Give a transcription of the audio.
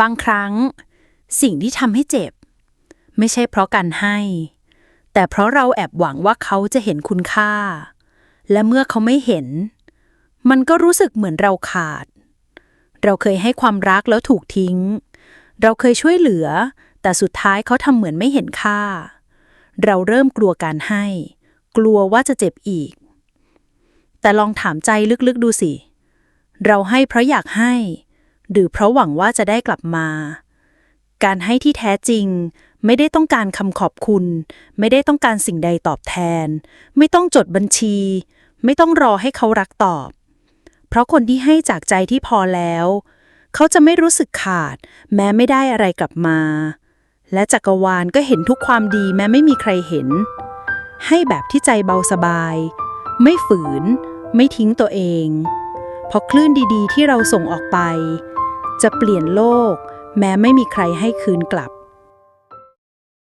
บางครั้ง สิ่งที่ทำให้เจ็บ ไม่ใช่เพราะการให้ แต่เพราะเราแอบหวังว่าเขาจะเห็นคุณค่า และเมื่อเขาไม่เห็น มันก็รู้สึกเหมือนเราขาด เราเคยให้ความรักแล้วถูกทิ้ง เราเคยช่วยเหลือ แต่สุดท้ายเขาทำเหมือนไม่เห็นค่า เราเริ่มกลัวการให้ กลัวว่าจะเจ็บอีก แต่ลองถามใจลึกๆดูสิ เราให้เพราะอยากให้ หรือเพราะหวังว่าจะได้กลับมา การให้ที่แท้จริง ไม่ได้ต้องการคำขอบคุณ ไม่ได้ต้องการสิ่งใดตอบแทน ไม่ต้องจดบัญชี ไม่ต้องรอให้เขารักตอบ เพราะคนที่ให้จากใจที่พอแล้ว เขาจะไม่รู้สึกขาด แม้ไม่ได้อะไรกลับมา และจักรวาลก็เห็นทุกความดีแม้ไม่มีใครเห็น ให้แบบที่ใจเบาสบาย ไม่ฝืน ไม่ทิ้งตัวเองเพราะคลื่นดีๆ ที่เราส่งออกไป จะเปลี่ยนโลก แม้ไม่มีใครให้คืนกลับ